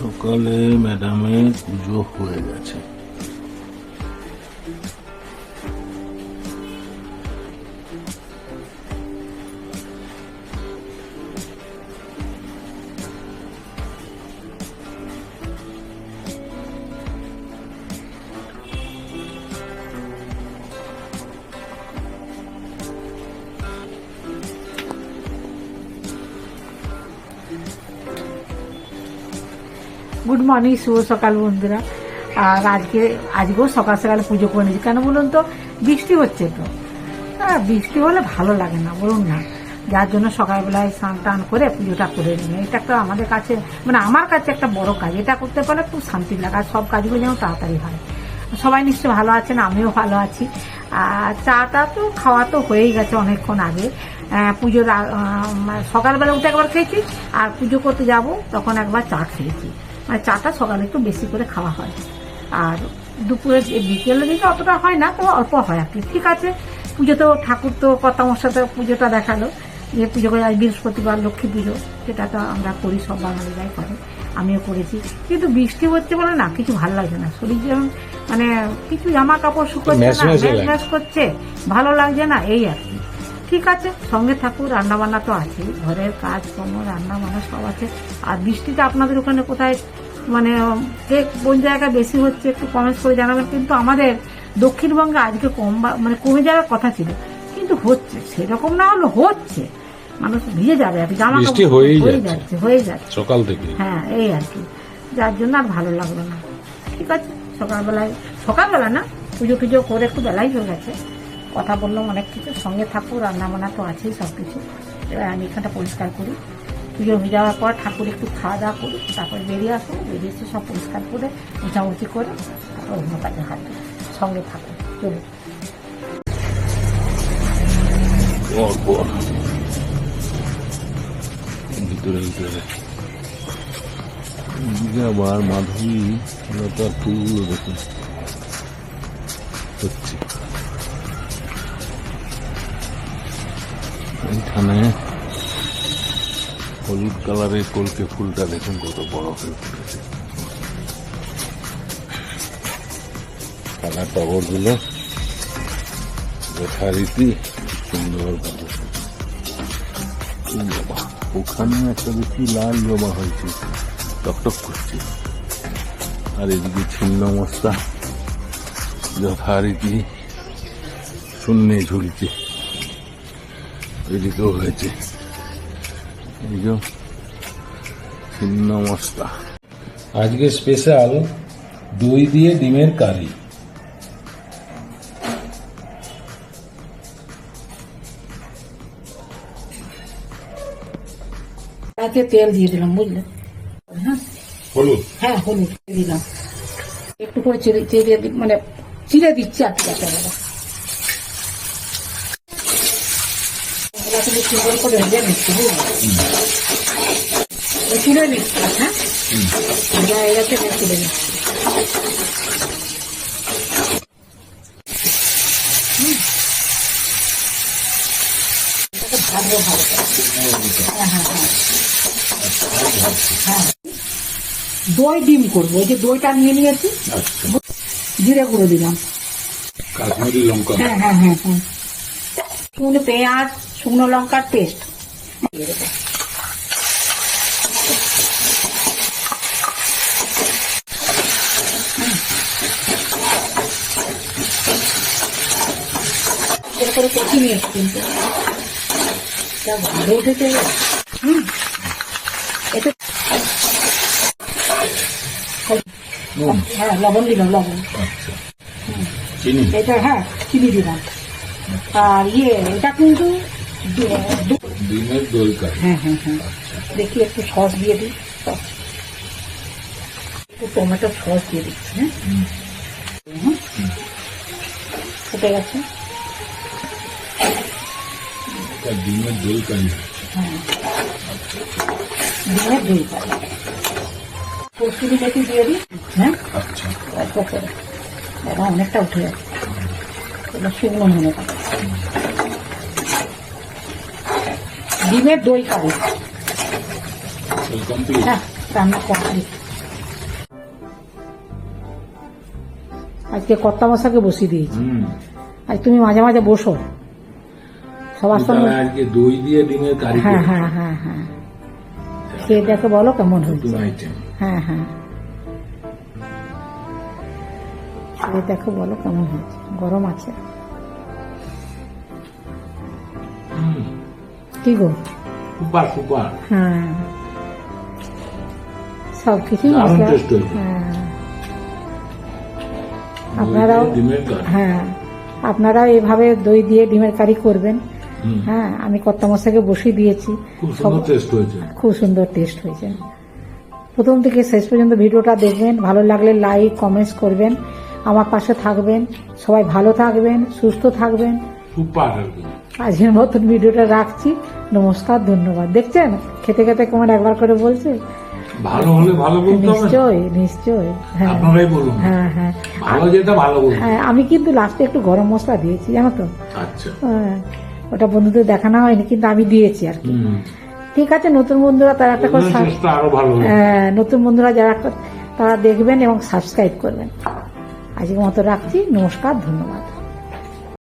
সকালে ম্যাডামের পুজো হয়ে গেছে। গুড মর্নিং, শুভ সকাল বন্ধুরা। আর আজকে আজকেও সকাল সকাল পুজো করে নিয়েছি। কেন বলুন তো? বৃষ্টি হচ্ছে তো। হ্যাঁ বৃষ্টি হলে ভালো লাগে না, বলুন না। যার জন্য সকালবেলায় স্নান টান করে পুজোটা করে নিই। এটা একটা আমাদের কাছে মানে আমার কাছে একটা বড় কাজ। এটা করতে পারলে খুব শান্তি লাগে, আর সব কাজগুলো যেন তাড়াতাড়ি হয়। সবাই নিশ্চয়ই ভালো আছেন, আমিও ভালো আছি। আর চাটা তো খাওয়া তো হয়েই গেছে অনেকক্ষণ আগে। পুজোর মানে সকালবেলা উঠে একবার খেয়েছি, আর পুজো করতে যাব, তখন একবার চা খেয়েছি। মানে চাটা সকালে একটু বেশি করে খাওয়া হয়। আর দুপুরে বিকেলের দিকে অতটা হয় না তো অল্প হয়। আর কি ঠিক আছে পুজো তো ঠাকুর তো কথা মশাতে পুজোটা দেখাল যে পুজো করে আজ বৃহস্পতিবার লক্ষ্মী পুজো সেটা তো আমরা করি সব বাঙালিরাই করে আমিও করেছি। কিন্তু বৃষ্টি হচ্ছে বলে না কিছু ভালো লাগছে না। শরীর যেমন মানে কিছু জামা কাপড় শুকোচ্ছে না করছে ভালো লাগছে না এই আর কি। ঠিক আছে সঙ্গে থাকুক রান্না বান্না তো আছে ঘরের কাজ কর্ম রান্না বান্না সব আছে। আর বৃষ্টিটা আপনাদের ওখানে কোথায় মানে কে কোন জায়গায় বেশি হচ্ছে একটু কমেন্টস করে জানাবেন। কিন্তু আমাদের দক্ষিণবঙ্গে আজকে কম মানে কমে যাওয়ার কথা ছিল। কিন্তু হচ্ছে সেরকম না হলে হচ্ছে। মানুষ ভিজে যাবে আর কি জামা হয়ে যাচ্ছে। যাচ্ছে হয়ে যাচ্ছে। সকাল থেকে। হ্যাঁ এই আর কি। যার জন্য আর ভালো লাগল না। ঠিক আছে সকালবেলায় সকালবেলা না পুজো টুজো করে একটু বেলাই হয়ে গেছে। কথা বললাম অনেক কিছু, সঙ্গে থাকুক রান্না বান্না তো আছেই সব কিছু এবার আমি এখানটা পরিষ্কার করি। পুজো হয়ে যাওয়ার পর ঠাকুর একটু খাওয়া দাওয়া করি, তারপরে বেরিয়ে আসব। বেরিয়ে এসে সব পরিষ্কার করে, মোছামুছি করে, তারপর অন্য কাজে হাত সঙ্গে থাকুন। চলুন। মাধবী লতার ফুলগুলো দেখুন। হচ্ছে। এইখানে হলুদ কালারের কলকে ফুলটা দেখুন কত বড় হয়ে ফুটেছে কালা টগরগুলো যথারীতি সুন্দর ওখানে একটা দেখি লাল জবা হয়েছে, টকটক করছে। আর এদিকে ছিন্ন মস্তা যথারীতি শূন্যে ঝুলছে। এদিকেও হয়েছে এই যে ছিন্ন মস্তা আজকে স্পেশাল দই দিয়ে ডিমের কারি। তাতে তেল দিয়ে দিলাম বুঝলেন হ্যাঁ। হলুদ? হ্যাঁ হলুদ দিলাম। একটু করে চিড়ে চিড়ে মানে চিড়ে দিচ্ছি আর কি কিন্তু সুন্দর করে ভেজে নিচ্ছি বুঝলি চিড়ে নিচ্ছি হ্যাঁ যা চিড়ে নিচ্ছি। ভালো হ্যাঁ হ্যাঁ হ্যাঁ হ্যাঁ দই ডিম করব ওই যে দইটা নিয়ে নিয়েছি। জিরে গুঁড়ো দিলাম। কাশ্মীরি লঙ্কা। হ্যাঁ হ্যাঁ হ্যাঁ হ্যাঁ। পেঁয়াজ শুকনো লঙ্কার পেস্ট। দিয়ে দেবো করে কচি নিয়েছি কিন্তু। যা উঠেছে। হুম। হ্যাঁ লবণ দিলাম লবণ। আচ্ছা। এটা হ্যাঁ চিনি দিলাম। আর ইয়ে এটা কিন্তু ডিমের দই কারি। হ্যাঁ হ্যাঁ হ্যাঁ। দেখি একটু সস দিয়ে দিই। সস একটু টমেটো সস দিয়ে দিচ্ছি হ্যাঁ। ফুটে গেছে। ডিমের দই কারি। হ্যাঁ। ডিমের দই কস্তুরি মেথি দিয়ে দিই হ্যাঁ? আচ্ছা। অল্প করে। দাদা অনেকটা উঠে যাচ্ছে। এবার শুকনো মনে করে ডিমের দই খাব। হ্যাঁ রান্না কমপ্লিট আজকে কর্তা মশাকে বসিয়ে দিয়েছি। আজ তুমি মাঝে মাঝে বসো। সবার সঙ্গে দই দিয়ে ডিমের কারি হ্যাঁ হ্যাঁ হ্যাঁ হ্যাঁ। খেয়ে দেখে বলো কেমন হয়েছে। হ্যাঁ হ্যাঁ। খেয়ে দেখো বলো কেমন হয়েছে। গরম আছে। কি গো? সুপার সুপার হ্যাঁ। সব কিছুই হ্যাঁ। আপনারাও হ্যাঁ। আপনারাও এভাবে দই দিয়ে ডিমের কারি করবেন। হ্যাঁ আমি কর্তা মশাইকে বসিয়ে দিয়েছি। খুব সুন্দর টেস্ট হয়েছে। খুব সুন্দর টেস্ট হয়েছে। প্রথম থেকে শেষ পর্যন্ত ভিডিওটা দেখবেন। ভালো লাগলে লাইক কমেন্টস করবেন। আমার পাশে থাকবেন। সবাই ভালো থাকবেন সুস্থ থাকবেন। সুপার আজকের মতন ভিডিওটা রাখছি। নমস্কার ধন্যবাদ। দেখছেন? খেতে খেতে কেমন একবার করে বলছে। ভালো হলে ভালো বলতে হবে। নিশ্চয় নিশ্চয়। হ্যাঁ। আপনারাই বলুন। হ্যাঁ হ্যাঁ। ভালো যেটা ভালো বলুন। হ্যাঁ আমি কিন্তু লাস্টে একটু গরম মশলা দিয়েছি জানো তো? আচ্ছা। হ্যাঁ, ওটা বন্ধুদের দেখানো হয়নি কিন্তু আমি দিয়েছি আর কি। ঠিক আছে নতুন বন্ধুরা তারা একটা করে হ্যাঁ, নতুন বন্ধুরা যারা একটা তারা দেখবেন এবং সাবস্ক্রাইব করবেন। আজকের মতো রাখছি নমস্কার ধন্যবাদ।